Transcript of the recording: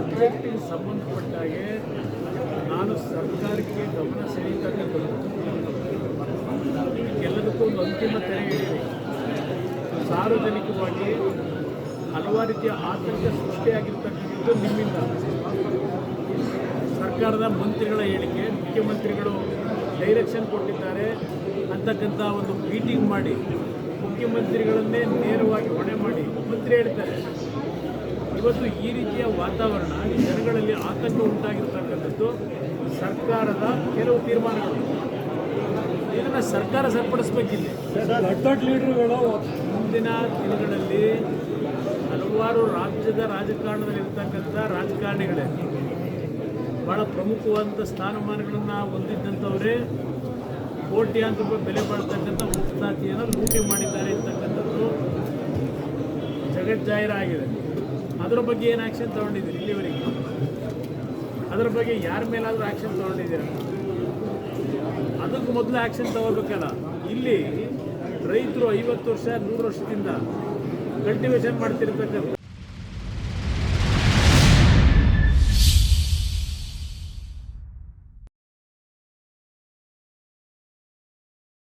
ಸಬ್ಜೆಕ್ಟಿಗೆ ಸಂಬಂಧಪಟ್ಟಾಗೆ ನಾನು ಸರ್ಕಾರಕ್ಕೆ ಗಮನ ಸೆಳೀತಕ್ಕಂಥದ್ದು ಎಲ್ಲದಕ್ಕೂ ಒಂದು ಅಂತಿಮ ತೆರೆ ಸಾರ್ವಜನಿಕವಾಗಿ ಹಲವಾರು ರೀತಿಯ ಆತಂಕ ಸೃಷ್ಟಿಯಾಗಿರ್ತಕ್ಕಂಥದ್ದು ನಿಮ್ಮಿಂದ. ಸರ್ಕಾರದ ಮಂತ್ರಿಗಳ ಹೇಳಿಕೆ, ಮುಖ್ಯಮಂತ್ರಿಗಳು ಡೈರೆಕ್ಷನ್ ಕೊಟ್ಟಿದ್ದಾರೆ ಅಂತಕ್ಕಂಥ ಒಂದು ಮೀಟಿಂಗ್ ಮಾಡಿ, ಮುಖ್ಯಮಂತ್ರಿಗಳನ್ನೇ ನೇರವಾಗಿ ಹೊಣೆ ಮಾಡಿ, ಮಂತ್ರಿ ಹೇಳ್ತಾರೆ. ಇವತ್ತು ಈ ರೀತಿಯ ವಾತಾವರಣ ಜನಗಳಲ್ಲಿ ಆತಂಕ ಉಂಟಾಗಿರ್ತಕ್ಕಂಥದ್ದು ಸರ್ಕಾರದ ಕೆಲವು ತೀರ್ಮಾನಗಳು. ಇದನ್ನು ಸರ್ಕಾರ ಸರಿಪಡಿಸ್ಬೇಕಿದೆ ದೊಡ್ಡ ದೊಡ್ಡ ಲೀಡರ್ಗಳು ಮುಂದಿನ ದಿನಗಳಲ್ಲಿ ಹಲವಾರು ರಾಜ್ಯದ ರಾಜಕಾರಣದಲ್ಲಿ ಇರ್ತಕ್ಕಂಥ ರಾಜಕಾರಣಿಗಳೇ ಭಾಳ ಪ್ರಮುಖವಾದಂಥ ಸ್ಥಾನಮಾನಗಳನ್ನು ಹೊಂದಿದ್ದಂಥವರೇ ಕೋಟ್ಯಾಂತರ ರೂಪಾಯಿ ಬೆಲೆ ಬಾಳ್ತಕ್ಕಂಥ ಮುಕ್ತಾತಿಯನ್ನು ಲೂಟಿ ಮಾಡಿದ್ದಾರೆ ಅಂತಕ್ಕಂಥದ್ದು ಜಗಜ್ಜಾಹಿರಾಗಿದೆ. ಅದರ ಬಗ್ಗೆ ಏನು ಆ್ಯಕ್ಷನ್ ತೊಗೊಂಡಿದ್ದೀರಿ ಇಲ್ಲಿವರೆಗೆ? ಅದರ ಬಗ್ಗೆ ಯಾರ ಮೇಲಾದರೂ ಆ್ಯಕ್ಷನ್ ತೊಗೊಂಡಿದ್ದೀರ? ಅದಕ್ಕೆ ಮೊದಲು ಆ್ಯಕ್ಷನ್ ತಗೋಬೇಕಲ್ಲ. ಇಲ್ಲಿ ರೈತರು ಐವತ್ತು ವರ್ಷ, ನೂರು ವರ್ಷದಿಂದ ಕಲ್ಟಿವೇಷನ್ ಮಾಡ್ತಿರ್ತಕ್ಕಂಥ